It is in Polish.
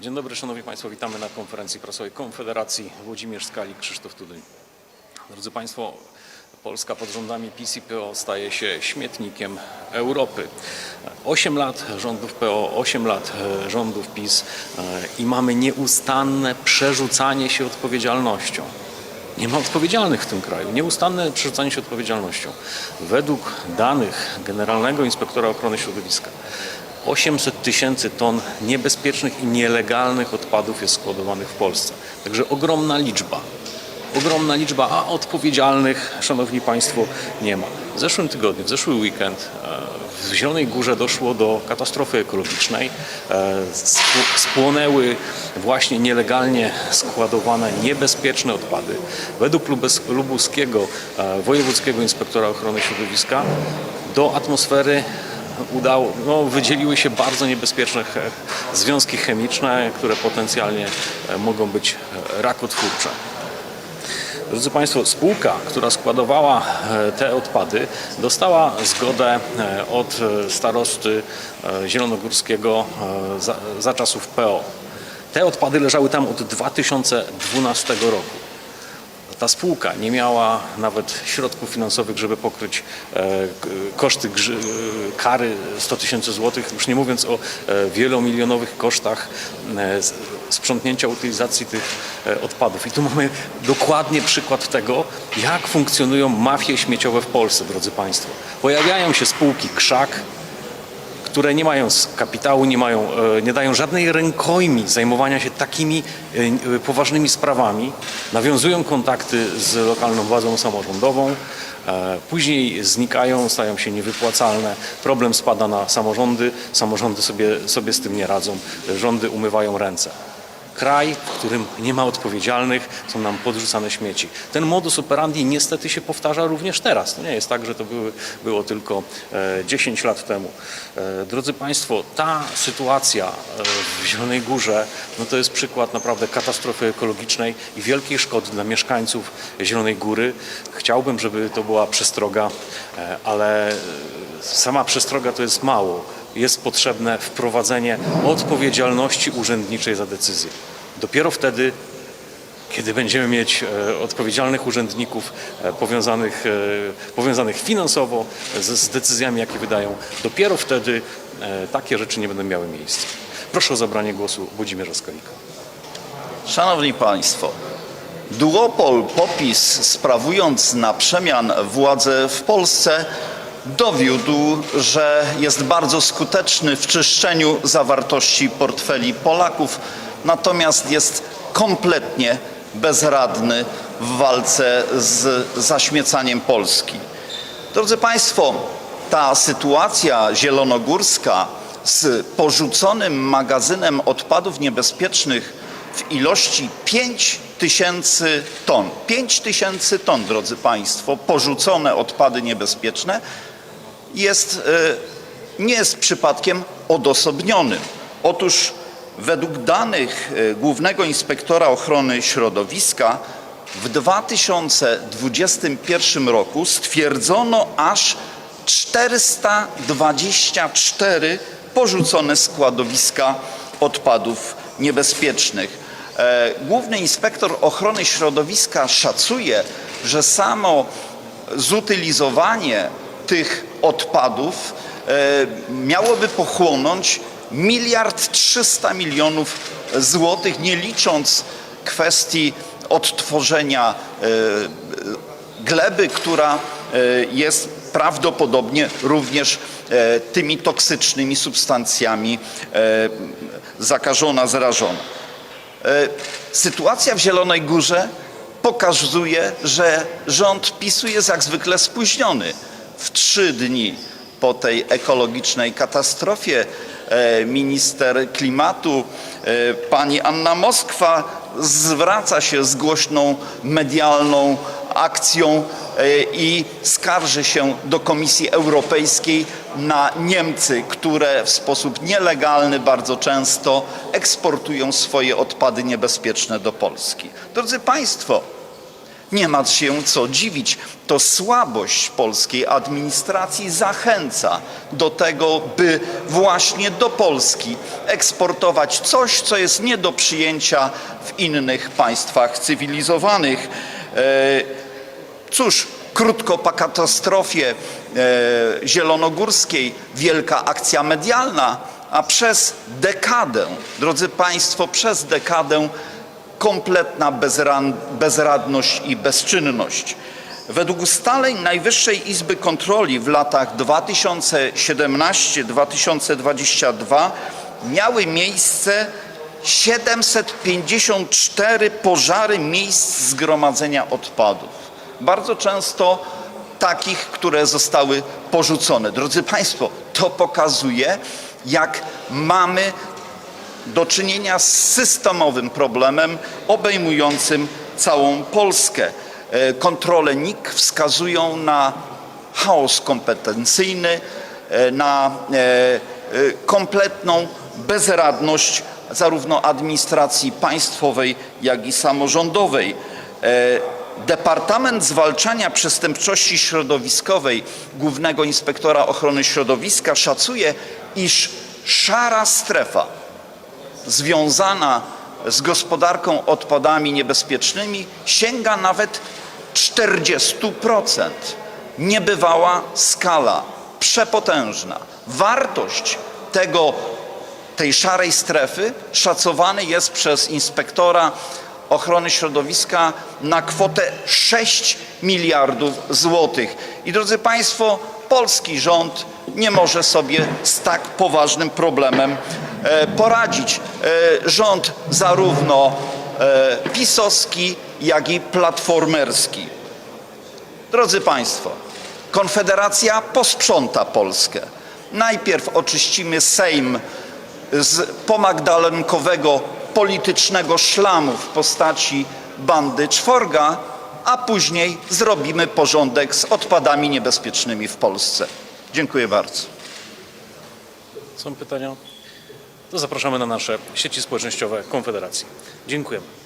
Dzień dobry, Szanowni Państwo, witamy na konferencji prasowej Konfederacji Włodzimierz Skali, Krzysztof Tudyń. Drodzy Państwo, Polska pod rządami PiS i PO staje się śmietnikiem Europy. 8 lat rządów PO, 8 lat e, rządów PiS e, i mamy nieustanne przerzucanie się odpowiedzialnością. Nie ma odpowiedzialnych w tym kraju. Nieustanne przerzucanie się odpowiedzialnością. Według danych Generalnego Inspektora Ochrony Środowiska 800 tysięcy ton niebezpiecznych i nielegalnych odpadów jest składowanych w Polsce. Także ogromna liczba. Ogromna liczba, a odpowiedzialnych, Szanowni Państwo, nie ma. W zeszłym tygodniu, w zeszły weekend e, w Zielonej Górze doszło do katastrofy ekologicznej. E, spł- Spłonęły właśnie nielegalnie składowane, niebezpieczne odpady. Według lubuskiego e, Wojewódzkiego Inspektora Ochrony Środowiska do atmosfery udało, no, wydzieliły się bardzo niebezpieczne związki chemiczne, które potencjalnie e, mogą być e, rakotwórcze. Drodzy Państwo, spółka, która składowała e, te odpady, dostała zgodę od starosty zielonogórskiego za, za czasów PO. Te odpady leżały tam od 2012 roku. Ta spółka nie miała nawet środków finansowych, żeby pokryć e, koszty e, kary 100 tysięcy złotych, już nie mówiąc o e, wielomilionowych kosztach sprzątnięcia utylizacji tych odpadów. I tu mamy dokładnie przykład tego, jak funkcjonują mafie śmieciowe w Polsce, drodzy Państwo. Pojawiają się spółki krzak, które nie mają kapitału, nie, mają, e, nie dają żadnej rękojmi zajmowania się takimi e, poważnymi sprawami, nawiązują kontakty z lokalną władzą samorządową, e, później znikają, stają się niewypłacalne, problem spada na samorządy, samorządy sobie, sobie z tym nie radzą, rządy umywają ręce. Kraj, w którym nie ma odpowiedzialnych, są nam podrzucane śmieci. Ten modus operandi niestety się powtarza również teraz. To nie jest tak, że to były, było tylko e, 10 lat temu. E, drodzy Państwo, ta sytuacja e, w Zielonej Górze no to jest przykład naprawdę katastrofy ekologicznej i wielkiej szkody dla mieszkańców Zielonej Góry. Chciałbym, żeby to była przestroga, e, ale e, sama przestroga to jest mało jest potrzebne wprowadzenie odpowiedzialności urzędniczej za decyzje. Dopiero wtedy, kiedy będziemy mieć e, odpowiedzialnych urzędników e, powiązanych, e, powiązanych finansowo z, z decyzjami, jakie wydają, dopiero wtedy takie rzeczy nie będą miały miejsca. Proszę o zabranie głosu Włodzimierza Skalika. Szanowni Państwo, duopol POPIS sprawując na przemian władzę w Polsce dowiódł, że jest bardzo skuteczny w czyszczeniu zawartości portfeli Polaków, natomiast jest kompletnie bezradny w walce z zaśmiecaniem Polski. Drodzy Państwo, ta sytuacja zielonogórska z porzuconym magazynem odpadów niebezpiecznych w ilości 5 tysięcy ton. 5 tysięcy ton, drodzy Państwo, porzucone odpady niebezpieczne jest, e, nie jest przypadkiem odosobnionym. Otóż według danych e, Głównego Inspektora Ochrony Środowiska w 2021 roku stwierdzono aż 424 porzucone składowiska odpadów niebezpiecznych. E, Główny Inspektor Ochrony Środowiska szacuje, że samo zutylizowanie tych odpadów e, miałoby pochłonąć miliard trzysta milionów złotych, nie licząc kwestii odtworzenia e, gleby, która e, jest prawdopodobnie również tymi toksycznymi substancjami zakażona, zarażona. Sytuacja w Zielonej Górze pokazuje, że rząd PiSu jest jak zwykle spóźniony. W trzy dni po tej ekologicznej katastrofie e, minister klimatu e, pani Anna Moskwa zwraca się z głośną medialną akcją e, i skarży się do Komisji Europejskiej na Niemcy, które w sposób nielegalny bardzo często eksportują swoje odpady niebezpieczne do Polski. Drodzy Państwo, Nie ma się co dziwić. To słabość polskiej administracji zachęca do tego, by właśnie do Polski eksportować coś, co jest nie do przyjęcia w innych państwach cywilizowanych. E, Cóż, krótko po katastrofie e, zielonogórskiej wielka akcja medialna, a przez dekadę, drodzy Państwo, przez dekadę kompletna bezradność i bezczynność. Według ustaleń Najwyższej Izby Kontroli w latach 2017-2022 miały miejsce 754 pożary miejsc zgromadzenia odpadów. Bardzo często takich, które zostały porzucone. Drodzy Państwo, to pokazuje, jak mamy do czynienia z systemowym problemem obejmującym całą Polskę. E, Kontrole NIK wskazują na chaos kompetencyjny, e, na e, kompletną bezradność zarówno administracji państwowej, jak i samorządowej. Departament Zwalczania Przestępczości Środowiskowej Głównego Inspektora Ochrony Środowiska szacuje, iż szara strefa związana z gospodarką odpadami niebezpiecznymi sięga nawet 40%. Niebywała skala, przepotężna. Wartość tego, tej szarej strefy szacowany jest przez inspektora ochrony środowiska na kwotę 6 miliardów złotych. I drodzy Państwo, polski rząd nie może sobie z tak poważnym problemem poradzić. E, Rząd zarówno e, pisowski, jak i platformerski. Drodzy Państwo, Konfederacja posprząta Polskę. Najpierw oczyścimy Sejm z pomagdalenkowego politycznego szlamu w postaci bandy czworga, a później zrobimy porządek z odpadami niebezpiecznymi w Polsce. Dziękuję bardzo. Są pytania? To zapraszamy na nasze sieci społecznościowe Konfederacji. Dziękujemy.